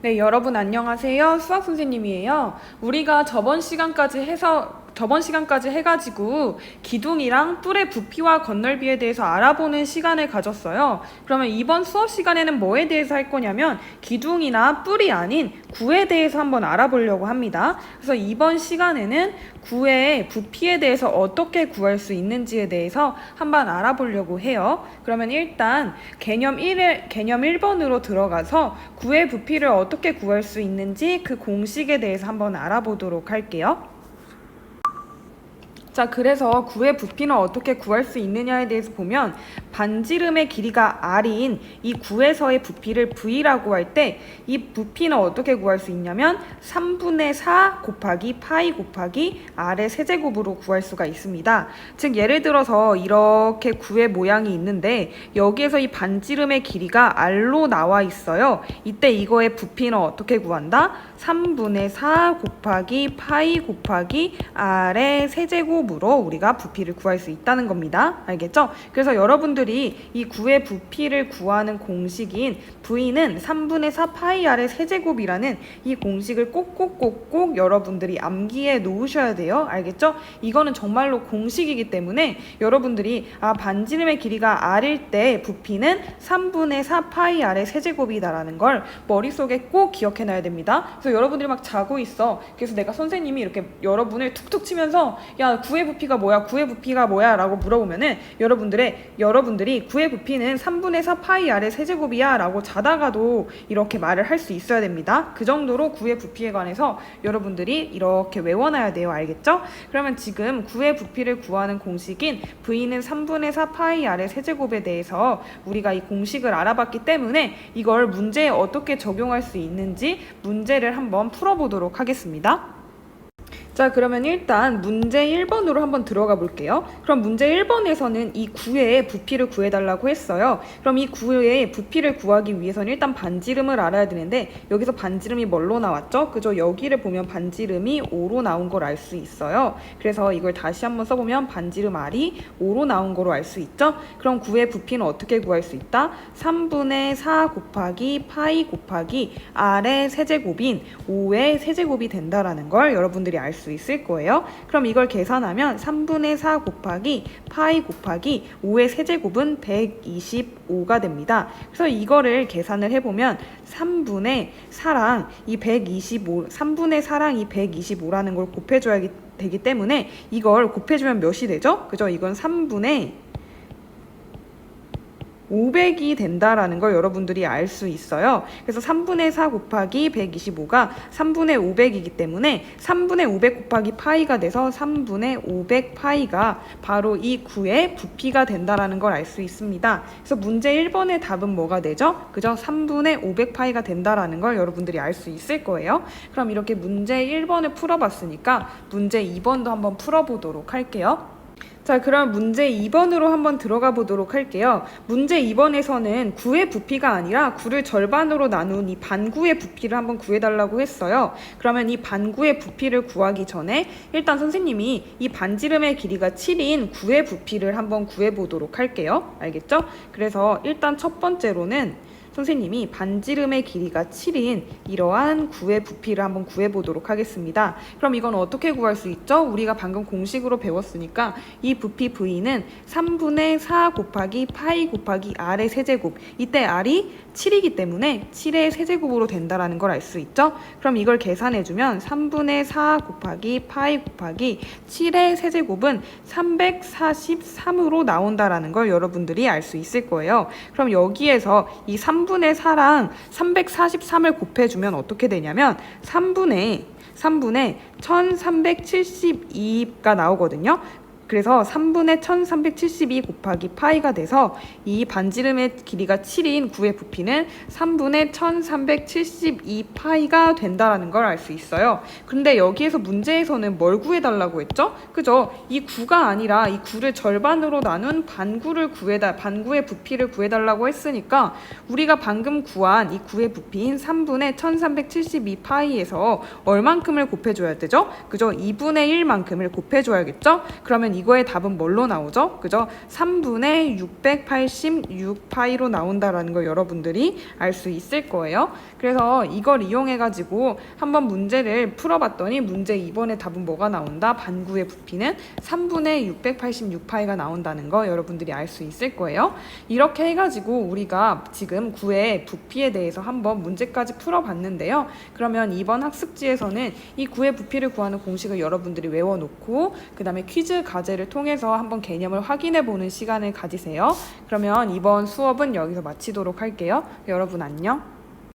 네, 여러분 안녕하세요. 수학 선생님이에요. 우리가 저번 시간까지 해서 저번 시간까지 해가지고 기둥이랑 뿔의 부피와 건널비에 대해서 알아보는 시간을 가졌어요. 그러면 이번 수업 시간에는 뭐에 대해서 할 거냐면 기둥이나 뿔이 아닌 구에 대해서 한번 알아보려고 합니다. 그래서 이번 시간에는 구의 부피에 대해서 어떻게 구할 수 있는지에 대해서 한번 알아보려고 해요. 그러면 일단 개념 1에, 개념 1번으로 들어가서 구의 부피를 어떻게 구할 수 있는지 그 공식에 대해서 한번 알아보도록 할게요. 자, 그래서 구의 부피는 어떻게 구할 수 있느냐에 대해서 보면 반지름의 길이가 r인 이 구에서의 부피를 v라고 할 때 이 부피는 어떻게 구할 수 있냐면 3분의 4 곱하기 파이 곱하기 r의 세제곱으로 구할 수가 있습니다. 즉 예를 들어서 이렇게 구의 모양이 있는데 여기에서 이 반지름의 길이가 r로 나와 있어요. 이때 이거의 부피는 어떻게 구한다? 3분의 4 곱하기 파이 곱하기 r의 세제곱 으로 우리가 부피를 구할 수 있다는 겁니다. 알겠죠? 그래서 여러분들이 이 구의 부피를 구하는 공식인 v는 3분의 4 파이 r의 세제곱이라는 이 공식을 꼭꼭꼭꼭 여러분들이 암기해 놓으셔야 돼요. 알겠죠? 이거는 정말로 공식이기 때문에 여러분들이 아 반지름의 길이가 r일 때 부피는 3분의 4 파이 r의 세제곱이다라는 걸 머릿속에 꼭 기억해 놔야 됩니다. 그래서 여러분들이 막 자고 있어. 그래서 내가 선생님이 이렇게 여러분을 툭툭 치면서 야 구의 부피가 뭐야? 구의 부피가 뭐야? 라고 물어보면은 여러분들의 여러분들이 구의 부피는 3분의 4 파이 r의 세제곱이야 라고 자다가도 이렇게 말을 할 수 있어야 됩니다. 그 정도로 구의 부피에 관해서 여러분들이 이렇게 외워놔야 돼요. 알겠죠? 그러면 지금 구의 부피를 구하는 공식인 v는 3분의 4 파이 r의 세제곱에 대해서 우리가 이 공식을 알아봤기 때문에 이걸 문제에 어떻게 적용할 수 있는지 문제를 한번 풀어보도록 하겠습니다. 자, 그러면 일단 문제 1번으로 한번 들어가 볼게요. 그럼 문제 1번에서는 이 구의 부피를 구해달라고 했어요. 그럼 이 구의 부피를 구하기 위해서는 일단 반지름을 알아야 되는데 여기서 반지름이 뭘로 나왔죠? 그죠? 여기를 보면 반지름이 5로 나온 걸 알 수 있어요. 그래서 이걸 다시 한번 써보면 반지름 R이 5로 나온 거로 알 수 있죠? 그럼 구의 부피는 어떻게 구할 수 있다? 3분의 4 곱하기 파이 곱하기 R의 세제곱인 5의 세제곱이 된다라는 걸 여러분들이 알수 있을 거예요. 그럼 이걸 계산하면 3분의 4 곱하기 파이 곱하기 5의 세제곱은 125가 됩니다. 그래서 이거를 계산을 해보면 3분의 4랑 이 125, 3분의 4랑 이 125라는 걸 곱해줘야 되기 때문에 이걸 곱해주면 몇이 되죠? 그죠? 이건 3분의 500이 된다라는 걸 여러분들이 알 수 있어요. 그래서 3분의 4 곱하기 125가 3분의 500이기 때문에 3분의 500 곱하기 파이가 돼서 3분의 500 파이가 바로 이 구의 부피가 된다라는 걸 알 수 있습니다. 그래서 문제 1번의 답은 뭐가 되죠? 그죠? 3분의 500 파이가 된다라는 걸 여러분들이 알 수 있을 거예요. 그럼 이렇게 문제 1번을 풀어봤으니까 문제 2번도 한번 풀어보도록 할게요. 자, 그럼 문제 2번으로 한번 들어가 보도록 할게요. 문제 2번에서는 구의 부피가 아니라 구를 절반으로 나눈 이 반구의 부피를 한번 구해달라고 했어요. 그러면 이 반구의 부피를 구하기 전에 일단 선생님이 이 반지름의 길이가 7인 구의 부피를 한번 구해보도록 할게요. 알겠죠? 그래서 일단 첫 번째로는 선생님이 반지름의 길이가 7인 이러한 구의 부피를 한번 구해보도록 하겠습니다. 그럼 이건 어떻게 구할 수 있죠? 우리가 방금 공식으로 배웠으니까 이 부피 V는 3분의 4 곱하기 파이 곱하기 R의 세제곱 이때 R이 7이기 때문에 7의 세제곱으로 된다라는 걸 알 수 있죠? 그럼 이걸 계산해주면 3분의 4 곱하기 파이 곱하기 7의 세제곱은 343으로 나온다라는 걸 여러분들이 알 수 있을 거예요. 그럼 여기에서 이 3 분의 4랑 343을 곱해주면 어떻게 되냐면 3분의 3분의 1372가 나오거든요. 그래서 3분의 1372 곱하기 파이가 돼서 이 반지름의 길이가 7인 구의 부피는 3분의 1372 파이가 된다라는 걸 알 수 있어요. 근데 여기에서 문제에서는 뭘 구해달라고 했죠? 그죠? 이 구가 아니라 이 구를 절반으로 나눈 반구를 구해다, 반구의 부피를 구해달라고 했으니까 우리가 방금 구한 이 구의 부피인 3분의 1372 파이에서 얼만큼을 곱해줘야 되죠? 그죠? 2분의 1만큼을 곱해줘야겠죠? 그러면 이거의 답은 뭘로 나오죠? 그죠? 3분의 686파이로 나온다라는 걸 여러분들이 알 수 있을 거예요. 그래서 이걸 이용해 가지고 한번 문제를 풀어봤더니 문제 2번의 답은 뭐가 나온다? 반구의 부피는 3분의 686파이가 나온다는 거 여러분들이 알 수 있을 거예요. 이렇게 해가지고 우리가 지금 구의 부피에 대해서 한번 문제까지 풀어봤는데요. 그러면 이번 학습지에서는 이 구의 부피를 구하는 공식을 여러분들이 외워놓고 그 다음에 퀴즈 과제를 통해서 한번 개념을 확인해 보는 시간을 가지세요. 그러면 이번 수업은 여기서 마치도록 할게요. 여러분 안녕.